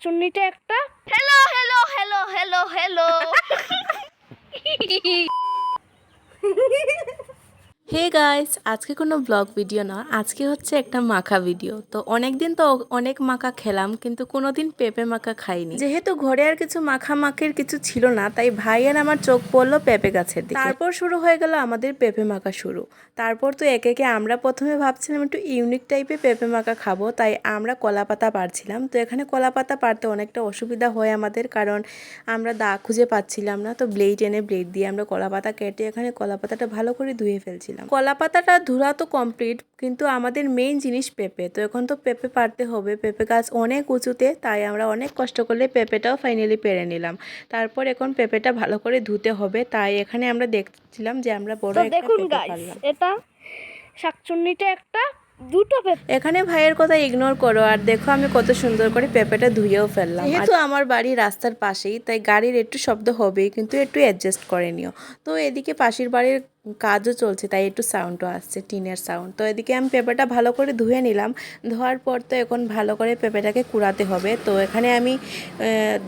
চুন্নিটা একটা hello hello hello hello hello hey guys আজকে কোনো ব্লগ ভিডিও না আজকে হচ্ছে একটা মাখা ভিডিও তো অনেক দিন তো অনেক মাখা খেলাম কিন্তু কোনোদিন পেঁপে মাখা খাইনি। যেহেতু ঘরে আর কিছু মাখা মাখের কিছু ছিল না তাই ভাই আর আমার চোখ পড়ল পেঁপে গাছের দিকে। তারপর শুরু হয়ে গেল আমাদের পেঁপে মাখা শুরু। তারপর তো একে একে আমরা প্রথমে ভাবছিলাম একটু ইউনিক টাইপের পেঁপে মাখা খাব তাই আমরা কলা পাতা পারছিলাম। তো এখানে কলা পাতা পারতে অনেকটা অসুবিধা হয় আমাদের কারণ আমরা দা খুঁজে পাচ্ছিলাম না। তো ব্লেড এনে ব্লেড দিয়ে আমরা কলা পাতা কেটে এখানে কলা পাতাটা ভালো করে ধুয়ে ফেলছিলাম। কলা পাতাটা ধুরা তো কমপ্লিট কিন্তু আমাদের মেইন জিনিস পেঁপে। তো এখন তো পেঁপে পারতে হবে পেঁপে গাছ অনেক উঁচুতে তাই আমরা অনেক কষ্ট করলে পেঁপেটাও ফাইনালি পেরে নিলাম। তারপর এখন পেঁপেটা ভালো করে ধুতে হবে তাই এখানে আমরা দেখছিলাম যে আমরা বড় একটা দেখুন পেঁপে পারলাম। এটা শাকচুন্নিটা একটা দুটো এখানে ভাইয়ের কথা ইগনোর করো আর দেখো আমি কত সুন্দর করে পেঁপেটা ধুয়েও ফেললাম। যেহেতু আমার বাড়ি রাস্তার পাশেই তাই গাড়ির একটু শব্দ হবেই কিন্তু একটু অ্যাডজাস্ট করে নিও। তো এদিকে পাশের বাড়ির কাজও চলছে তাই একটু সাউন্ডও আসছে টিনের সাউন্ড তো এদিকে আমি পেঁপেটা ভালো করে ধুয়ে নিলাম ধোয়ার পর তো এখন ভালো করে পেঁপেটাকে কুড়াতে হবে। তো এখানে আমি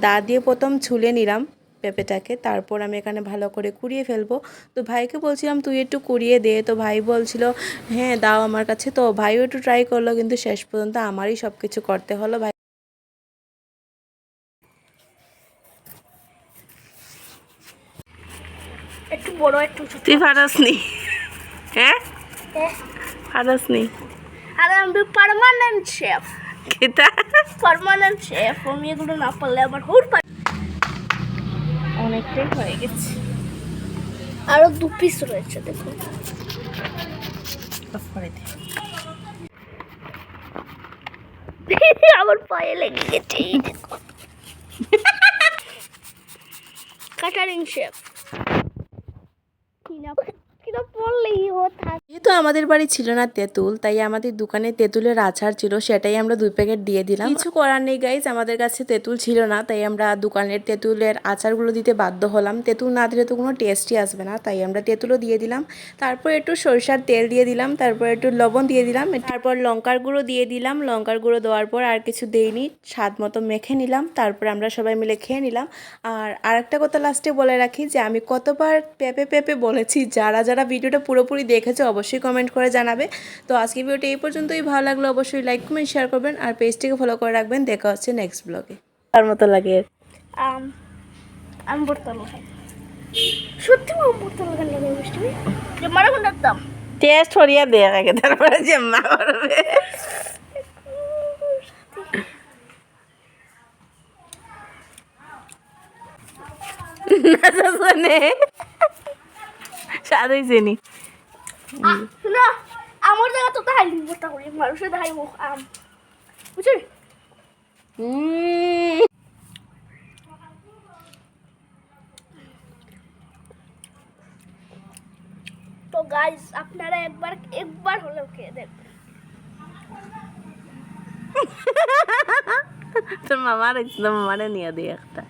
দা দিয়ে প্রথম ছুলে নিলাম। পেঁপেটাকে তারপর আমি এখানে ভালো করে কুড়িয়ে ফেলব। তো ভাইকে বলছিলাম তুই একটু কুড়িয়ে দে। তো ভাই বলছিল হ্যাঁ দাও আমার কাছে। তো ভাইও একটু ট্রাই করল কিন্তু শেষ পর্যন্ত আমারই সব কিছু করতে হলো। ভাই একটু বড় হ্যাঁ? আরে আমি পার্মানেন্ট শেফ কেতা? পার্মানেন্ট শেফ আমি এগুলো না পারলে আমার হুট অনেকটাই হয়ে গেছে। আরও দু পিস রয়েছে দেখুন আমার পায়ে লেগে গেছে কাটারিং শেফ কিনা পড়লেই হতা। যেহেতু আমাদের বাড়ি ছিল না তেঁতুল তাই আমাদের দোকানে তেঁতুলের আচার ছিল সেটাই আমরা দুই প্যাকেট দিয়ে দিলাম। কিছু করার নেই গাইজ আমাদের কাছে তেঁতুল ছিল না তাই আমরা দোকানের তেঁতুলের আচারগুলো দিতে বাধ্য হলাম। তেঁতুল না দিলে তো কোনো টেস্টই আসবে না তাই আমরা তেঁতুলও দিয়ে দিলাম। তারপর একটু সরষার তেল দিয়ে দিলাম তারপর একটু লবণ দিয়ে দিলাম তারপর লঙ্কার গুঁড়ো দিয়ে দিলাম। লঙ্কার গুঁড়ো দেওয়ার পর আর কিছু দেইনি স্বাদ মতো মেখে নিলাম তারপর আমরা সবাই মিলে খেয়ে নিলাম। আর আরেকটা কথা লাস্টে বলে রাখি যে আমি কতবার পেঁপে পেঁপে বলেছি যারা যারা ভিডিওটা পুরোপুরি দেখেছে অবশ্যই কমেন্ট করে জানাবে। তো আজকে ভিডিওটা এই পর্যন্তই। ভালো লাগল অবশ্যই লাইক কমেন্ট শেয়ার করবেন আর পেজটিকে ফলো করে রাখবেন। দেখা হচ্ছে নেক্সট ব্লগে তার মতো লাগে। আম আম সত্যি আম বোতল লাগে মারা কোন দাম। টেস্ট হরিয়া দেয়া লাগে তারপরে যে মা করবে শুনে স্বাদ হয়েছে নি না আমার জায়গা তো তাই বস্তা করি মানুষের মুখ আম। বুঝলি? তো গাইস আপনারা একবার একবার হলেও খেয়ে দেখবেন। তোর মামার মামারে নিয়ে দিই একটা।